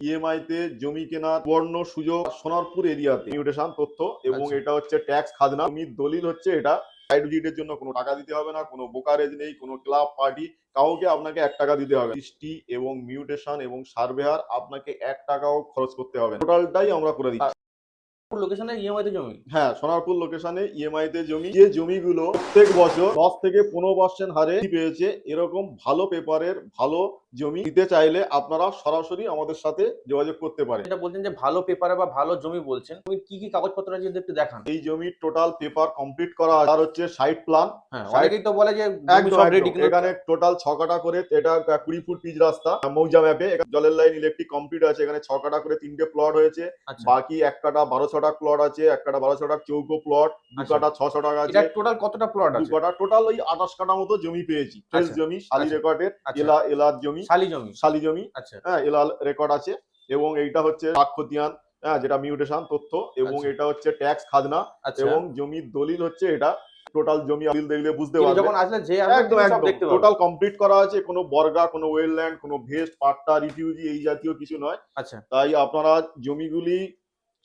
EMI তে জমি কেনার বর্ণ সুযোগ সোনারপুর এরিয়াতে। মিউটেশন তথ্য এবং আচ্ছা। এটা হচ্ছে ট্যাক্স খাজনা। জমির দলিল হচ্ছে এটা। সাইড ভিজিটের জন্য কোনো টাকা দিতে হবে না কোনো ব্রোকারেজ নেই কোনো ক্লাব পার্টি কাউকে আপনাকে এক টাকা দিতে হবে। সৃষ্টি এবং মিউটেশন এবং সার্ভেয়ার আপনাকে এক টাকাও খরচ করতে হবে টোটালটাই আমরা করে দিচ্ছি। লোকেশনে ইএমআই তে জমি? হ্যাঁ সোনারপুর লোকেশনে জমি। যে জমিগুলো প্রত্যেক বছর দশ থেকে পনেরো পার্সেন্ট হারে পেয়েছে এরকম ভালো পেপারের ভালো জমি দিতে চাইলে আপনারা সরাসরি আমাদের সাথে যোগাযোগ করতে পারেন। এটা বলছেন যে ভালো পেপারে বা ভালো জমি বলছেন তুমি কি কি কাগজপত্র আছে একটু দেখান? এই জমির টোটাল পেপার কমপ্লিট করা আর হচ্ছে সাইট প্ল্যান অনেকেই তো বলে যে এখানে টোটাল ছ কাটা করে এটা কুড়ি ফুট পিচ রাস্তা মৌজা ম্যাপে জলের লাইন ইলেকট্রিক কমপ্লিট আছে এখানে ছ কাটা করে তিনটে প্লট হয়েছে। আচ্ছা। বাকি এক কাটা বারো ছটা প্লট আছে এক কাটা চৌকো প্লট দু আচ্ছা। কাটা ছশো টাকা আছে। টোটাল কতটা প্লট আছে? কাটা টোটাল ওই আঠাশ কাটা মতো জমি পেয়েছি। ফ্রেশ আচ্ছা। জমি শালি আচ্ছা। রেকর্ডের আচ্ছা। এলা এলার জমি শালি জমি। শালি জমি। আচ্ছা। হ্যাঁ এলাল রেকর্ড আছে। এবং এইটা হচ্ছে হ্যাঁ যেটা মিউটেশন তথ্য। এবং। এটা হচ্ছে ট্যাক্স খাজনা। এবং জমির দলিল হচ্ছে এটা। টোটাল জমি দলিল দেখলে বুঝতে পারবেন। যখন আসলে যে একদম একদম। টোটাল কমপ্লিট করা আছে। কোনো বর্গা কোনো ওয়েলল্যান্ড কোনো ভেস্ট পাট্টা রিফিউজি এই জাতীয় কিছু নয়। আচ্ছা। তাই আপনারা জমিগুলি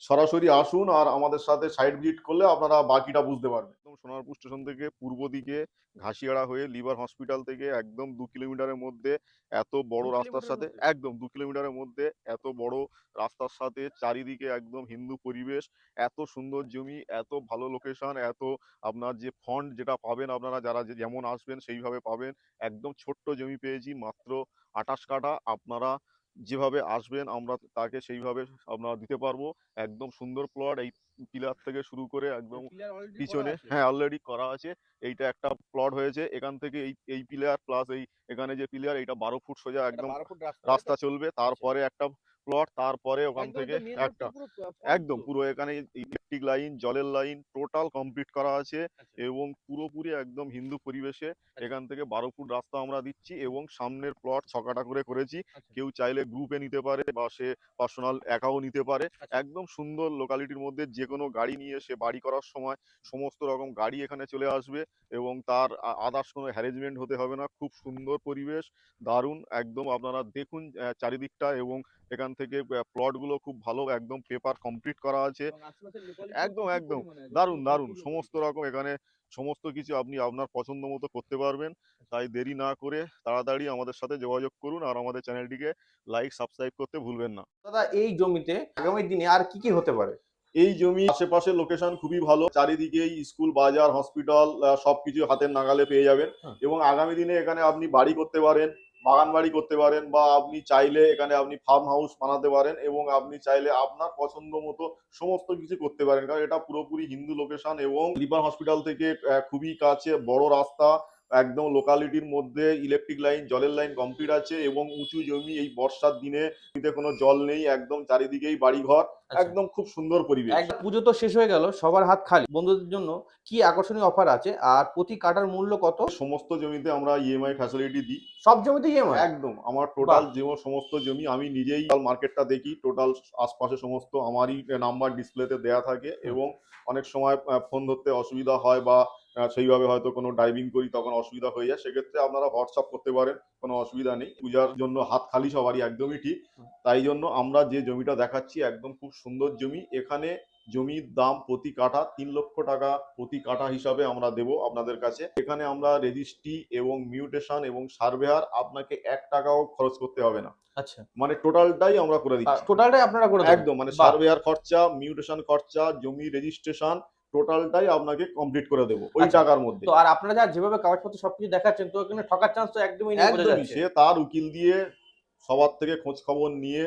সরাসরি আসুন আর আমাদের সাথে সাইড ভিজিট করলে আপনারা বাকিটা বুঝতে পারবেন। একদম সোনারপুর স্টেশন থেকে পূর্ব দিকে ঘাসিয়াড়া হয়ে লিভার হসপিটাল থেকে একদম দু কিলোমিটারের মধ্যে এত বড় রাস্তার সাথে একদম দু কিলোমিটারের মধ্যে এত বড় রাস্তার সাথে চারিদিকে একদম হিন্দু পরিবেশ এত সুন্দর জমি এত ভালো লোকেশন এত আপনার যে ফন্ড যেটা পাবেন আপনারা যারা যে- যেমন আসবেন সেইভাবে পাবেন। একদম ছোট্ট জমি পেয়েছি মাত্র আঠাশ কাঠা। আপনারা যেভাবে আসবেন আমরা তাকে সেইভাবে আমরা দিতে পারব। একদম সুন্দর প্লট এই পিলার থেকে শুরু করে একদম পিছনে হ্যাঁ অলরেডি করা আছে। এইটা একটা প্লট হয়েছে। এখান থেকে এই এই পিলার প্লাস এই এখানে যে পিলার এইটা বারো ফুট সোজা একদম রাস্তা চলবে। তারপরে একটা প্লট তারপরে ওখান থেকে একটা একদম পুরো এখানে ইলেকট্রিক লাইন জলের লাইন টোটাল কমপ্লিট করা আছে এবং পুরোপুরি একদম হিন্দু পরিবেশে। এখান থেকে বারো ফুট রাস্তা আমরা দিচ্ছি এবং সামনের প্লট ছকাটা করে করেছি। কেউ চাইলে গ্রুপে নিতে পারে বা সে পার্সোনাল একাও নিতে পারে। আচ্ছা। একদম সুন্দর লোকালিটির মধ্যে যে কোনো গাড়ি নিয়ে সে বাড়ি করার সময় সমস্ত রকম গাড়ি এখানে চলে আসবে এবং তার আদার্স কোনো হ্যারেজমেন্ট হতে হবে না। খুব সুন্দর পরিবেশ দারুণ। একদম আপনারা দেখুন চারিদিকটা এবং এখান থেকে প্লটগুলো খুব ভালো একদম পেপার কমপ্লিট করা আছে। একদম, একদম। দারুণ দারুণ। সমস্ত রকম এখানে সমস্ত কিছু আপনি আপনার পছন্দ মতো করতে পারবেন। তাই দেরি না করে তাড়াতাড়ি আমাদের সাথে যোগাযোগ করুন আর আমাদের চ্যানেলটিকে লাইক সাবস্ক্রাইব করতে ভুলবেন না। দাদা এই জমিতে আগামী দিনে আর কি কি হতে পারে? এই জমি আশেপাশে লোকেশন খুবই ভালো। চারিদিকে স্কুল বাজার হসপিটাল সবকিছু হাতের নাগালে পেয়ে যাবেন। এবং আগামী দিনে এখানে আপনি বাড়ি করতে পারেন। বাগান বাড়ি করতে পারেন বা আপনি চাইলে এখানে আপনি ফার্ম হাউস বানাতে পারেন এবং আপনি চাইলে আপনার পছন্দ মতো সমস্ত কিছু করতে পারেন কারণ এটা পুরোপুরি হিন্দু লোকেশন এবং লিভার হসপিটাল থেকে খুবই কাছে, বড় রাস্তা, একদম লোকালিটির মধ্যে ইলেকট্রিক লাইন জলের লাইন কমপ্লিট আছে এবং উঁচু জমি এই বর্ষার দিনে কোনো জল নেই, একদম চারিদিকেই বাড়িঘর। একদম খুব সুন্দর পরিবেশ। পুজো তো শেষ হয়ে গেল সবার হাত খালি। বন্ধুদের জন্য কি আকর্ষণীয় অফার আছে আর প্রতি কাটার মূল্য কত? সমস্ত জমিতে আমরা ইএমআই ফ্যাসিলিটি দিই। সব জমিতে ইএমআই একদম আমার টোটাল যে সমস্ত জমি আমি নিজেই মার্কেটটা দেখি টোটাল আশপাশে সমস্ত আমারই নাম্বার ডিসপ্লেতে দেয়া থাকে এবং অনেক সময় ফোন ধরতে অসুবিধা হয় বা সেইভাবে হয়তো কোনো ড্রাইভিং করি তখন অসুবিধা হয়ে যায়। সেক্ষেত্রে আপনারা হোয়াটসঅ্যাপ করতে পারেন কোনো অসুবিধা নেই। পূজার জন্য হাত খালি সবারই একদমই ঠিক। তাই জন্য আমরা যে জমিটা দেখাচ্ছি একদম খুব সুন্দর জমি। এখানে জমির দাম প্রতি কাঠা তিন লক্ষ টাকা প্রতি কাঠা হিসাবে আমরা দেব আপনাদের কাছে। এখানে আমরা রেজিস্ট্রি এবং মিউটেশন এবং সার্ভেয়ার আপনাকে এক টাকাও খরচ করতে হবে না। আচ্ছা। মানে টোটালটাই আমরা করে দিচ্ছি। টোটালটাই আপনারা করে একদম মানে সার্ভেয়ার খরচা মিউটেশন খরচা জমি রেজিস্ট্রেশন টোটালটাই আপনাকে কমপ্লিট করে দেবো ওই আচ্ছা, টাকার মধ্যে। তো আর আপনারা যা যেভাবে কাগজপত্র সবকিছু দেখাচ্ছেন তো এখানে ঠকার চান্স তো একদমই নেই। সে তার উকিল দিয়ে সবার থেকে খোঁজ খবর নিয়ে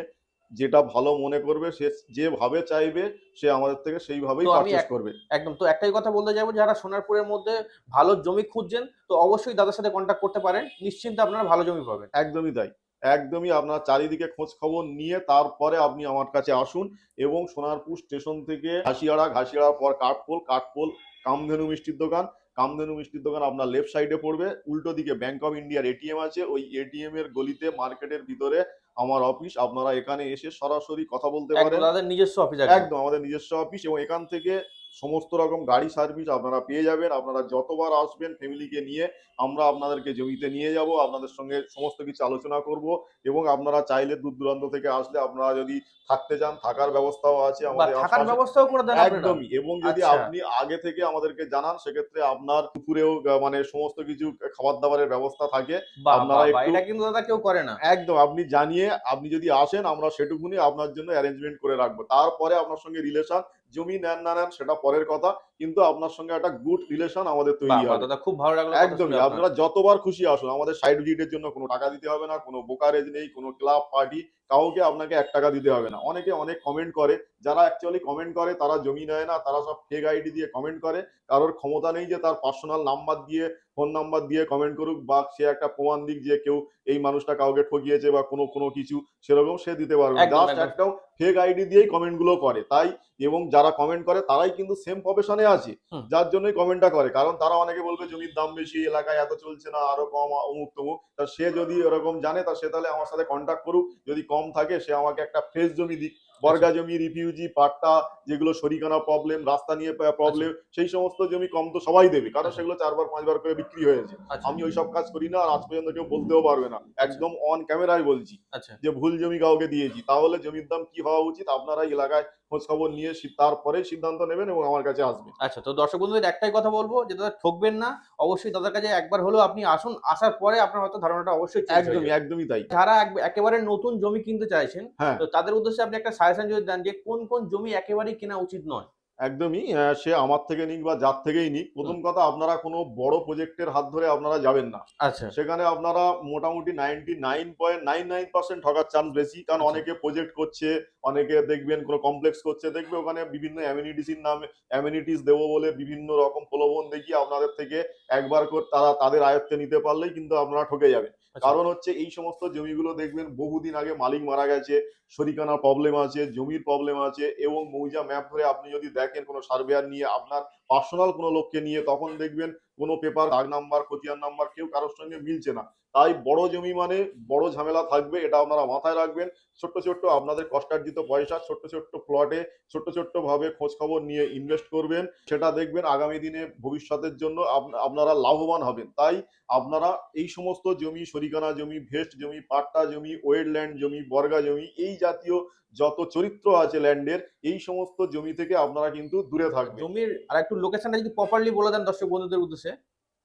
যেটা ভালো মনে করবে সে যেভাবে চাইবে সে আমাদের থেকে সেইভাবেই এক- করবে। একদম তো একটাই কথা বলতে যাব যারা সোনারপুরের মধ্যে ভালো জমি খুঁজছেন তো অবশ্যই দাদার সাথে কন্ট্যাক্ট করতে পারেন। নিশ্চিন্তে আপনারা ভালো জমি পাবেন। একদমই তাই। একদমই আপনার চারিদিকে খোঁজ খবর নিয়ে তারপরে আপনি আমার কাছে আসুন এবং সোনারপুর স্টেশন থেকে ঘাসিয়াড়া ঘাসিয়াড়ার পর কাঠপোল কাঠপোল কামধেনু মিষ্টির দোকান। কামধেনু মিষ্টির দোকান আপনার লেফট সাইডে পড়বে। উল্টো দিকে ব্যাংক অফ ইন্ডিয়ার এটিএম আছে। ওই এটিএম এর গলিতে মার্কেটের ভিতরে আমার অফিস আপনারা এখানে এসে সরাসরি কথা বলতে পারেন। তাদের নিজস্ব অফিস একদম। আমাদের নিজস্ব অফিস এবং এখান থেকে সমস্ত রকম গাড়ি সার্ভিস আপনারা পেয়ে যাবেন। আপনারা যতবার আসবেন ফ্যামিলিকে নিয়ে আমরা আপনাদেরকে জমিতে নিয়ে যাব আপনাদের সঙ্গে সমস্ত কিছু আলোচনা করব এবং আপনারা চাইলে দূর দূরান্ত থেকে আসলে আপনারা যদি থাকতে চান থাকার ব্যবস্থাও আছে আমাদের থাকার ব্যবস্থাও করে দেন একদমই। এবং যদি আচ্ছা। আপনি আগে থেকে আমাদেরকে জানান সেক্ষেত্রে আপনার দুপুরেও মানে সমস্ত কিছু খাবার দাবারের ব্যবস্থা থাকে। আপনারা এটা কিন্তু দাদা কেউ করে না। একদম। আপনি জানিয়ে আপনি যদি আসেন আমরা সেটুকুনি আপনার জন্য অ্যারেঞ্জমেন্ট করে রাখব। তারপরে আপনার সঙ্গে রিলেশন জমি নেন না নেন সেটা পরের কথা। কিন্তু আপনার সঙ্গে একটা গুড রিলেশন আমাদের তৈরি হয় হবে। দাদা খুব ভালো লাগল একদমই আপনারা। যতবার খুশি আসুন আমাদের সাইড ভিজিটের জন্য কোনো টাকা দিতে হবে না কোনো বোকারেজ নেই কোনো ক্লাব পার্টি কাউকে আপনাকে এক টাকা দিতে হবে না। অনেকে অনেক কমেন্ট করে যারা অ্যাকচুয়ালি কমেন্ট করে তারা জমি নেয় না তারা সব ফেক আইডি দিয়ে কমেন্ট করে। কারোর ক্ষমতা নেই যে তার পার্সোনাল নাম্বার দিয়ে ফোন নাম্বার দিয়ে কমেন্ট করুক বা সে একটা প্রমাণ দিক যে কেউ এই মানুষটা কাউকে ঠকিয়েছে বা কোনো কোনো কিছু সেরকম সে দিতে পারবে জাস্ট একটাও ফেক আইডি দিয়েই কমেন্টগুলো করে। তাই এবং যারা কমেন্ট করে তারাই কিন্তু সেম প্রফেশনে আছে। যার জন্যই কমেন্টটা করে। কারণ তারা অনেকে বলবে জমির দাম বেশি এলাকায় এত চলছে না আরও কম অমুক তমুক। তা সে যদি এরকম জানে তা সে তাহলে আমার সাথে কন্ট্যাক্ট করুক। যদি কম থাকে সে আমাকে একটা ফ্রেশ জমি দিক। বর্গা জমি রিফিউজি পাট্টা যেগুলো শরিকানা প্রবলেম রাস্তা নিয়ে প্রবলেম সেই সমস্ত জমি কম তো সবাই দেবে কারণ আচ্ছা। সেগুলো চারবার পাঁচবার করে বিক্রি হয়েছে আচ্ছা, আমি ওই সব কাজ করি না আর আজ পর্যন্ত কেউ বলতেও পারবে না। একদম অন ক্যামেরায় বলছি আচ্ছা। যে ভুল জমি কাউকে দিয়েছি তাহলে জমির দাম কি হওয়া উচিত? আপনারা এলাকায় খোঁজ খবর নিয়ে তারপরে সিদ্ধান্ত নেবেন এবং আমার কাছে আসবেন। আচ্ছা তো দর্শক বন্ধুদের একটাই কথা বলব যে দাদা ঠকবেন না। অবশ্যই দাদার কাছে একবার হলেও আপনি আসুন আসার পরে আপনার হয়তো ধারণাটা অবশ্যই একদমই একদমই তাই। যারা একেবারে নতুন জমি কিনতে চাইছেন হ্যাঁ। তো তাদের উদ্দেশ্যে আপনি একটা সাজেশন যদি দেন যে কোন কোন জমি একেবারেই কেনা উচিত নয়। একদমই সে আমার থেকে নিক বা যার থেকেই নিক। প্রথম কথা আপনারা কোনো বড় প্রজেক্টের হাত ধরে আপনারা যাবেন না। আচ্ছা। সেখানে আপনারা মোটামুটি ninety nine point nine nine percent ঠকার chance বেশি। কারণ আচ্ছা। অনেকে প্রজেক্ট করছে অনেকে দেখবেন কোনো কমপ্লেক্স করছে দেখবে ওখানে বিভিন্ন অ্যামিনিটিসির নামে অ্যামিনিটিস দেবো বলে বিভিন্ন রকম প্রলোভন দেখিয়ে আপনাদের থেকে একবার করে তারা তাদের আয়ত্তে নিতে পারলেই কিন্তু আপনারা ঠকে যাবেন। কারণ হচ্ছে এই সমস্ত জমিগুলো দেখবেন বহুদিন আগে মালিক মারা গেছে শরিকানার প্রবলেম আছে, জমির প্রবলেম আছে এবং মৌজা ম্যাপ ধরে আপনি যদি দেখেন কোনো সার্ভেয়ার নিয়ে আপনার পার্সোনাল কোনো লোককে নিয়ে, তখন দেখবেন কোনো পেপার দাগ নাম্বার খতিয়ান নাম্বার কেউ কারোর সঙ্গে মিলছে না। তাই বড় জমি মানে বড় ঝামেলা থাকবে, এটা আপনারা মাথায় রাখবেন। ছোট্ট ছোট্ট আপনাদের কষ্টার্জিত পয়সা, ছোট্ট ছোট্ট প্লটে ছোট্ট ছোট্ট ভাবে খবর নিয়ে ইনভেস্ট করবেন। সেটা দেখবেন আগামী দিনে ভবিষ্যতের জন্য আপ- আপনারা লাভবান হবেন। তাই আপনারা এই সমস্ত জমি, সরিকানা জমি, ভেস্ট জমি, পাট্টা জমি ওয়েটল্যান্ড জমি, বর্গা জমি, এই জাতীয় যত চরিত্র আছে ল্যান্ডের এই সমস্ত জমি থেকে আপনারা কিন্তু দূরে থাকবেন। জমির আর একটু লোকেশনটা যদি প্রপারলি বলে দেন দর্শক বন্ধুদের উদ্দেশ্যে।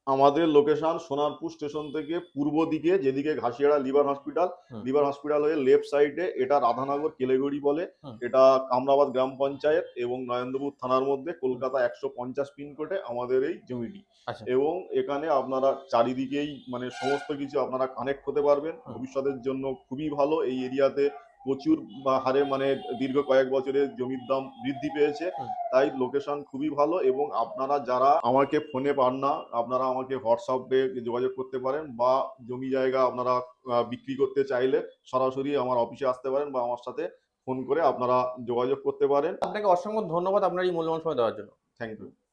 আমাদের লোকেশন সোনারপুর স্টেশন থেকে পূর্ব দিকে যেদিকে ঘাসিয়াড়া লিভার হসপিটাল লিভার হসপিটাল হয়ে লেফট সাইডে এটা রাধানগর কেলেগড়ি বলে এটা কামরাবাদ গ্রাম পঞ্চায়েত এবং নরেন্দ্রপুর থানার মধ্যে কলকাতা একশো পঞ্চাশ পিনকোডে আমাদের এই জমিটি। আচ্ছা। এবং এখানে আপনারা চারিদিকেই মানে সমস্ত কিছু আপনারা কানেক্ট হতে পারবেন। ভবিষ্যতের জন্য খুবই ভালো এই এরিয়াতে প্রচুর হারে মানে দীর্ঘ কয়েক বছরে জমির দাম বৃদ্ধি পেয়েছে। তাই লোকেশন খুবই ভালো এবং আপনারা যারা আমাকে ফোনে পান না আপনারা আমাকে হোয়াটসঅ্যাপে যোগাযোগ করতে পারেন বা জমি জায়গা আপনারা বিক্রি করতে চাইলে সরাসরি আমার অফিসে আসতে পারেন বা আমার সাথে ফোন করে আপনারা যোগাযোগ করতে পারেন। আপনাকে অসংখ্য ধন্যবাদ আপনার এই মূল্যবান সময় দেওয়ার জন্য। Thank you